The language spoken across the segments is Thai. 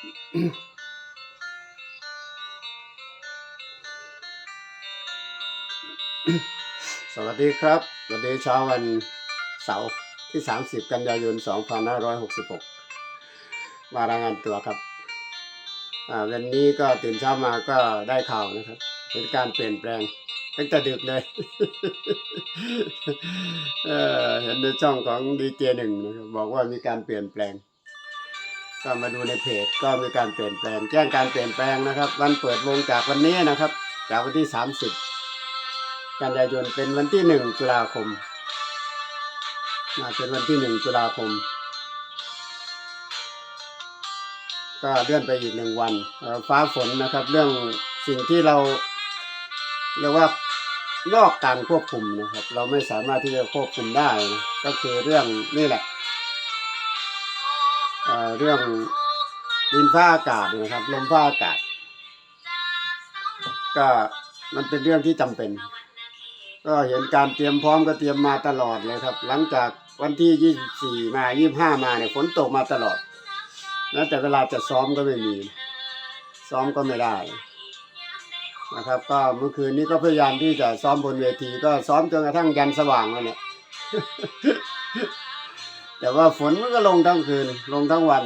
สวัสดีครับวัสดีเช้าวันเสาร์ที่ 30 กันยายน 2566 มารายงานตัวครับวันนี้ก็ตื่นเช้ามาก็ได้ข่าวนะครับเห็นการเปลี่ยนแปลงตั้งแต่ดึกเลยเเห็นในช่องของดีเจหนึ่งนะครับบอกว่ามีการเปลี่ยนแปลง ก็มาดูในเพจก็มีการเปลี่ยนแปลง แจ้งการเปลี่ยนแปลงนะครับ วันเปิดวงจากวันนี้นะครับ จากวันที่ 30 กันยายนเป็นวันที่หนึ่งตุลาคมมาเป็นวันที่หนึ่งตุลาคม ก็เลื่อนไปอีกหนึ่งวันฟ้าฝนนะครับ เรื่องสิ่งที่เราเรียกว่านอกการควบคุมนะครับ เราไม่สามารถที่จะควบคุมได้ ก็คือเรื่องนี่แหละ เเรื่องดินฟ้าอากาศนะครับลมฟ้าอากาศ ก็มันเป็นเรื่องที่จำเป็น ก็เห็นการเตรียมพร้อมก็เตรียมมาตลอดเลยครับ หลังจากวันที่24มา25มาเนี่ยฝนตกมาตลอด แล้วแต่เวลาจะซ้อมก็ไม่มี ซ้อมก็ไม่ได้นะครับ ก็เมื่อคืนนี้ก็พยายามที่จะซ้อมบนเวที ก็ซ้อมจนกระทั่งยันสว่างแล้วเนี่ย แต่ว่าฝนมันก็ลงทั้งคืน ลงทั้งวัน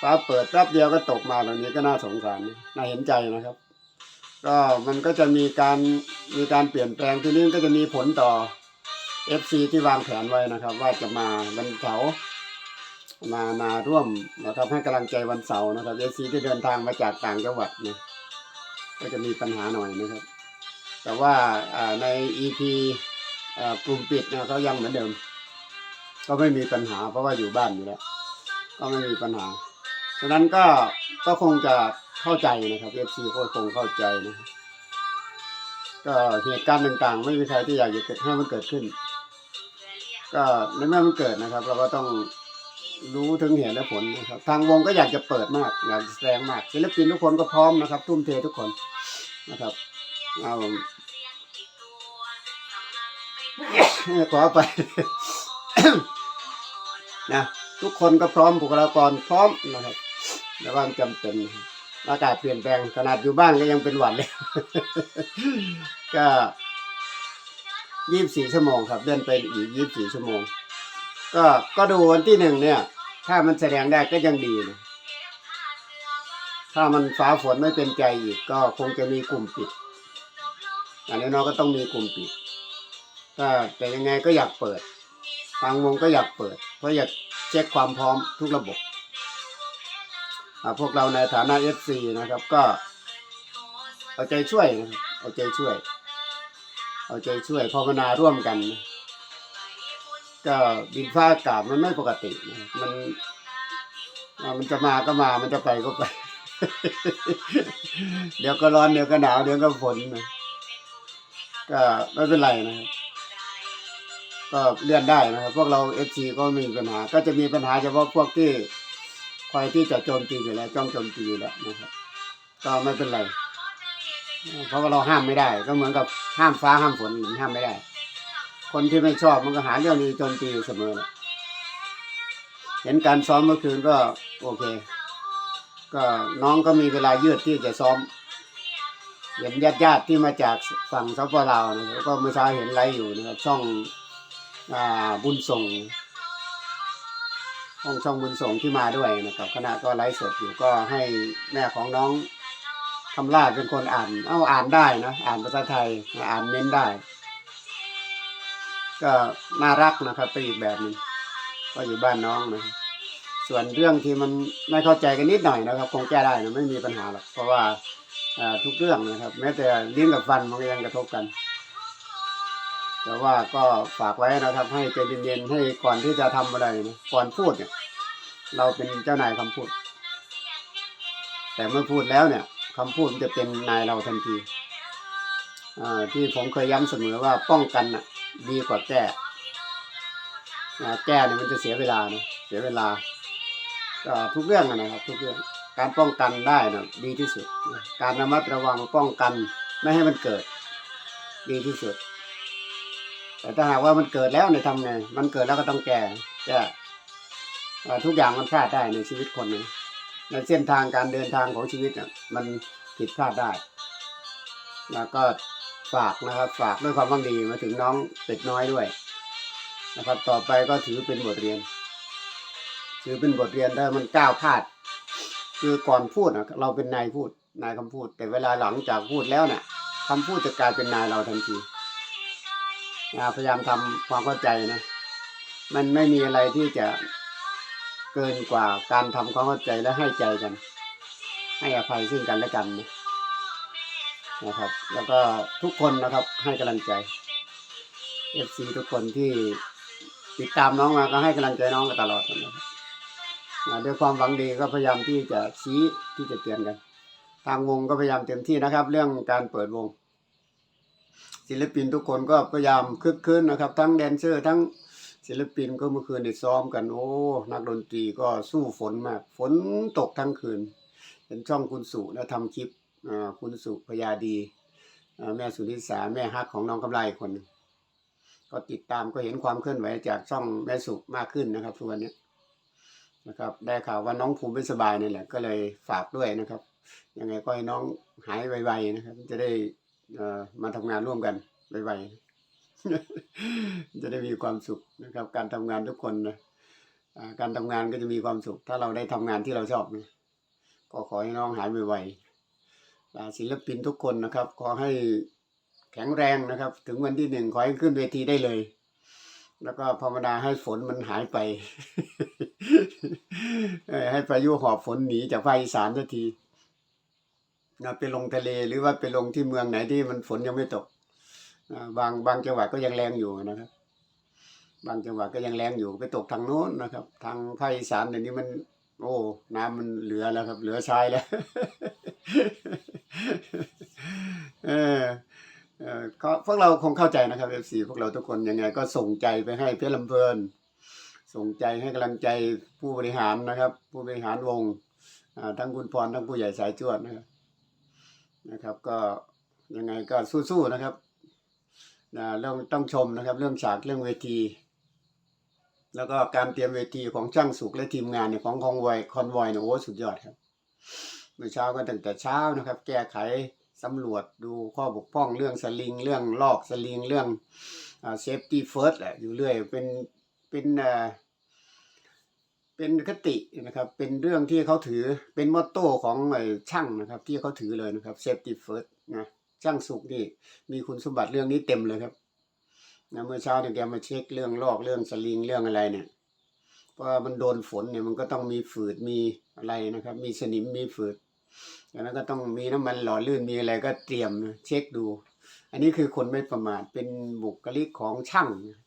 ฟ้าเปิดแป๊บเดียวก็ตกมาแบบนี้ก็น่าสงสารน่าเห็นใจนะครับ ก็มันก็จะมีการมีการเปลี่ยนแปลงทีนี้ก็จะมีผลต่อ FC ที่วางแผนไว้นะครับ ว่าจะมาวันเสาร์มามาร่วมนะครับให้กำลังใจวันเสาร์นะครับ FC ที่เดินทางมาจากต่างจังหวัดเนี่ยก็จะมีปัญหาหน่อยนะครับ แต่ว่าใน EP กลุ่มปิดเนี่ยเขายังเหมือนเดิม ก็ไม่มีปัญหา เพราะว่าอยู่บ้านอยู่แล้วก็ไม่มีปัญหาฉะนั้นก็ก็คงจะเข้าใจนะครับ FC ก็คงเข้าใจนะครับก็เหตุการณ์ต่างๆ ไม่มีใครที่อยากจะเกิดให้มันเกิดขึ้น ก็ในเมื่อมันเกิดนะครับ เราก็ต้องรู้ถึงเหตุและผลนะครับ ทางวงก็อยากจะเปิดมากอยากจะแสดงมากศิลปินทุกคนก็พร้อมนะครับ ทุ่มเททุกคนนะครับเอาขอไป นะทุกคนก็พร้อมบุคลากรพร้อมนะครับแต่ว่ามันจำเป็นอากาศเปลี่ยนแปลงขนาดอยู่บ้านก็ยังเป็นหวัดเลย ก็ยี่สิบสี่ชั่วโมงครับ เดินไปอีกยี่สิบสี่ชั่วโมง ก็ก็ดูวันที่หนึ่งเนี่ย ถ้ามันแสดงได้ก็ยังดีนะถ้ามันฟ้าฝนไม่เป็นใจอีก ก็คงจะมีกลุ่มปิดอันนี้น้องก็ต้องมีกลุ่มปิดก็แต่ยังไงก็อยากเปิดทางวงก็อยากเปิด เพราะอยากเช็คความพร้อมทุกระบบพวกเราในฐานะเอฟซีนะครับก็เอาใจช่วยนะครับเอาใจช่วย เอาใจช่วยภาวนาร่วมกัน ก็ดินฟ้าอากาศมันไม่ปกติมันมันจะมาก็มามันจะไปก็ไป เดี๋ยวก็ร้อนเดี๋ยวก็หนาวเดี๋ยวก็ฝนนะก็ไม่เป็นไรนะครับ ก็เลื่อนได้นะครับ พวกเราเอฟซีก็มีปัญหา ก็จะมีปัญหาเฉพาะพวกที่คอยที่จะโจมตีอยู่แล้วจ้องโจมตีอยู่แล้วนะครับ ก็ไม่เป็นไร เพราะว่าเราห้ามไม่ได้ ก็เหมือนกับห้ามฟ้าห้ามฝนห้ามไม่ได้ คนที่ไม่ชอบมันก็หาเรื่องนี้โจมตีอยู่เสมอ เห็นการซ้อมเมื่อคืนก็โอเค ก็น้องก็มีเวลายืดที่จะซ้อมเห็นญาติญาติๆที่มาจากฝั่งสปปลานะครับก็เมื่อเช้าเห็นไลฟ์อยู่นะครับช่อง บุญส่งช่องช่องบุญส่งที่มาด้วยนะครับคณะก็ไลฟ์สดอยู่ก็ให้แม่ของน้องคำลาดเป็นคนอ่าน เอ้าอ่านได้นะ อ่านภาษาไทยอ่านเม้นได้ ก็น่ารักนะครับไปอีกแบบนึงก็อยู่บ้านน้องนะส่วนเรื่องที่มันไม่เข้าใจกันนิดหน่อยนะครับ คงแก้ได้นะไม่มีปัญหาหรอกเพราะว่าอ่าทุกเรื่องนะครับ แม้แต่ลิ้นกับฟันมันก็ยังกระทบกัน แต่ว่าก็ฝากไว้นะครับ ให้ใจเย็นๆให้ก่อนที่จะทำอะไรนะก่อนพูดเนี่ย เราเป็นเจ้านายคำพูด แต่เมื่อพูดแล้วเนี่ยคำพูดจะเป็นนายเราทันทีอ่าที่ผมเคยย้ำเสมอว่าป้องกันน่ะ ดีกว่าแก้แก้เนี่ยมันจะเสียเวลานะเสียเวลาทุกเรื่องนะครับ ทุกเรื่องการป้องกันได้นะดีที่สุด การระมัดระวังป้องกันไม่ให้มันเกิด ดีที่สุด แต่ถ้าหากว่ามันเกิดแล้วเนี่ยทำไงมันเกิดแล้วก็ต้องแก้แก่ทุกอย่างมันพลาดได้ในชีวิตคนนะในเส้นทางการเดินทางของชีวิตน่ะมันผิดพลาดได้ แล้วก็ฝากนะครับ ฝากด้วยความหวังดีมาถึงน้องเป็ดน้อยด้วย นะครับ ต่อไปก็ถือเป็นบทเรียน ถือเป็นบทเรียนถ้ามันก้าวพลาด คือก่อนพูดนะเราเป็นนายพูดนายคำพูด แต่เวลาหลังจากพูดแล้วเนี่ยคำพูดจะกลายเป็นนายเราทันที พยายามทำความเข้าใจนะ มันไม่มีอะไรที่จะเกินกว่าการทำความเข้าใจและให้ใจกัน ให้อภัยซึ่งกันและกันนะนะครับ แล้วก็ทุกคนนะครับให้กำลังใจ FC ทุกคนที่ติดตามน้องมาก็ให้กำลังใจน้องกันตลอดนะครับด้วยความหวังดีก็พยายามที่จะชี้ที่จะเตือนกัน ทางวงก็พยายามเต็มที่นะครับ เรื่องการเปิดวง ศิลปินทุกคนก็พยายามคึกคืนนะครับ ทั้งแดนเซอร์ทั้งศิลปินก็เมื่อคืนได้ซ้อมกันโอ้นักดนตรีก็สู้ฝนมาก ฝนตกทั้งคืนเห็นช่องคุณสุแล้วทำคลิปอ่าคุณสุพยาดี แม่สุนิสาแม่ฮักของน้องกำไรคน ก็ติดตามก็เห็นความเคลื่อนไหวจากช่องแม่สุมากขึ้นนะครับทุกวันนี้นะครับได้ข่าวว่าน้องภูมิไม่สบายนี่แหละก็เลยฝากด้วยนะครับ ยังไงก็ให้น้องหายไวๆนะครับ จะได้ มาทำงานร่วมกันไวๆจะได้มีความสุขนะครับ การทำงานทุกคนนะการทำงานก็จะมีความสุข ถ้าเราได้ทำงานที่เราชอบนะก็ขอให้น้องหายไวๆศิลปินทุกคนนะครับ ขอให้แข็งแรงนะครับ ถึงวันที่หนึ่งขอให้ขึ้นเวทีได้เลย แล้วก็ภาวนาให้ฝนมันหายไป ให้พายุหอบฝนหนีจากภาคอีสานสักที นะไปลงทะเลหรือว่าไปลงที่เมืองไหนที่มันฝนยังไม่ตกบางบางจังหวัดก็ยังแรงอยู่นะครับ บางจังหวัดก็ยังแรงอยู่ไปตกทางโน้นนะครับ ทางภาคอีสานเดี๋ยวนี้มัน โอ้น้ำมันเหลือแล้วครับ เหลือชายแล้วเออเออพวกเราคงเข้าใจนะครับ FC พวกเราทุกคนยังไง ก็ส่งใจไปให้เพชรลำเพลิน ส่งใจให้กำลังใจผู้บริหารนะครับ ผู้บริหารวงทั้งคุณพรทั้งผู้ใหญ่สายจวดนะครับ นะครับ ก็ยังไงก็สู้ๆนะครับนะเรื่องต้องชมนะครับ เรื่องฉากเรื่องเวที แล้วก็การเตรียมเวทีของช่างสุขและทีมงานเนี่ยของคอนวอยคอนวอยเนี่ยโอ้สุดยอดครับเมื่อเช้าก็ตั้งแต่เช้านะครับ แก้ไขสำรวจดูข้อบกพร่องเรื่องสลิง เรื่องลอกสลิง เรื่องเซฟตี้เฟิร์สแหละอยู่เรื่อยเป็นเป็นอ่อ เป็นคตินะครับ เป็นเรื่องที่เขาถือเป็นมอตโต้ของช่างนะครับ ที่เขาถือเลยนะครับเซฟตี้เฟิร์สนะช่างสุกนี่มีคุณสมบัติเรื่องนี้เต็มเลยครับนะเมื่อเช้าเนี่ยแกมาเช็คเรื่องลอกเรื่องสลิงเรื่องอะไรเนี่ยเพราะมันโดนฝนเนี่ยมันก็ต้องมีฝืดมีอะไรนะครับ มีสนิมมีฝืดแล้วนั้นก็ต้องมีน้ำมันหล่อลื่นมีอะไรก็เตรียมนะเช็คดู อันนี้คือคนไม่ประมาทเป็นบุคลิกของช่างนะ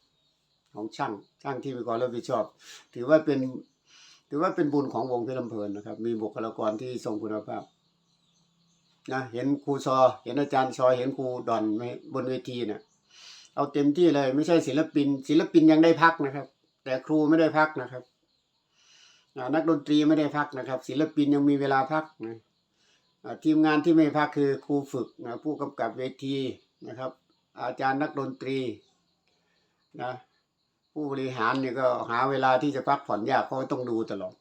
ของช่างช่างที่มีความรับผิดชอบ ถือว่าเป็น ถือว่าเป็นบุญของวงเพชรลำเพลินนะครับ มีบุคลากรที่ทรงคุณภาพนะเห็นครูซอ เห็นอาจารย์ซอเห็นครูดอนบนเวทีเนี่ยเอาเต็มที่เลยไม่ใช่ศิลปิน ศิลปินยังได้พักนะครับ แต่ครูไม่ได้พักนะครับนักดนตรีไม่ได้พักนะครับ ศิลปินยังมีเวลาพักนะทีมงานที่ไม่พักคือครูฝึกนะผู้กำกับเวทีนะครับ อาจารย์นักดนตรีนะ ผู้บริหารเนี่ยก็หาเวลาที่จะพักผ่อนยากเพราต้องดูตลอด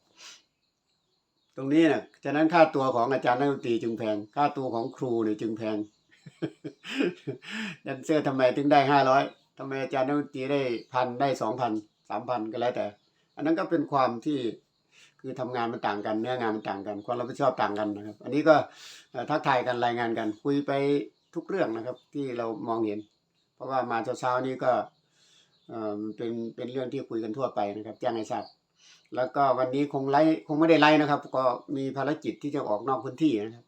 ตรงนี้นะฉะนั้นค่าตัวของอาจารย์นักดนตรีจึงแพง ค่าตัวของครูเนี่ยจึงแพงแดนเซอร์ทำไมถึงได้ห้าร้อยทำไมอาจารย์นักดนตรีได้พันได้สองพันสามพันก็แล้วแต่ อันนั้นก็เป็นความที่คือทำงานมันต่างกันเนื้องานมันต่างกันความรับผิดชอบต่างกันนะครับ อันนี้ก็ทักทายกันรายงานกันคุยไปทุกเรื่องนะครับ ที่เรามองเห็น เพราะว่ามาเช้าๆนี้ก็ มันเป็นเป็นเรื่องที่คุยกันทั่วไปนะครับแจ้งให้ทราบแล้วก็วันนี้คงไล่คงไม่ได้ไล่นะครับ ก็มีภารกิจที่จะออกนอกพื้นที่นะครับ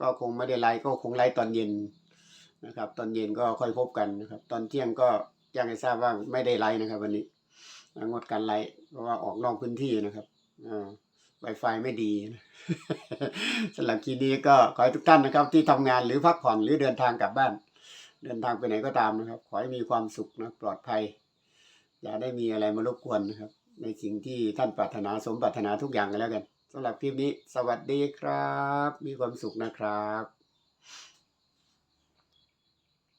ก็คงไม่ได้ไล่ก็คงไล่ตอนเย็นนะครับ ตอนเย็นก็ค่อยพบกันนะครับ ตอนเที่ยงก็แจ้งให้ทราบว่าไม่ได้ไล่นะครับ วันนี้งดการไล่เพราะว่าออกนอกพื้นที่นะครับอ่า Wi-Fi ไม่ดีสำหรับคลิปนี้ก็ขอให้ทุกท่านนะครับ ที่ทำงานหรือพักผ่อนหรือเดินทางกลับบ้าน เดินทางไปไหนก็ตามนะครับ ขอให้มีความสุขนะปลอดภัย อย่าได้มีอะไรมารบกวนนะครับ ในสิ่งที่ท่านปรารถนาสมปรารถนาทุกอย่างกันแล้วกันสำหรับคลิปนี้ สวัสดีครับ มีความสุขนะครับ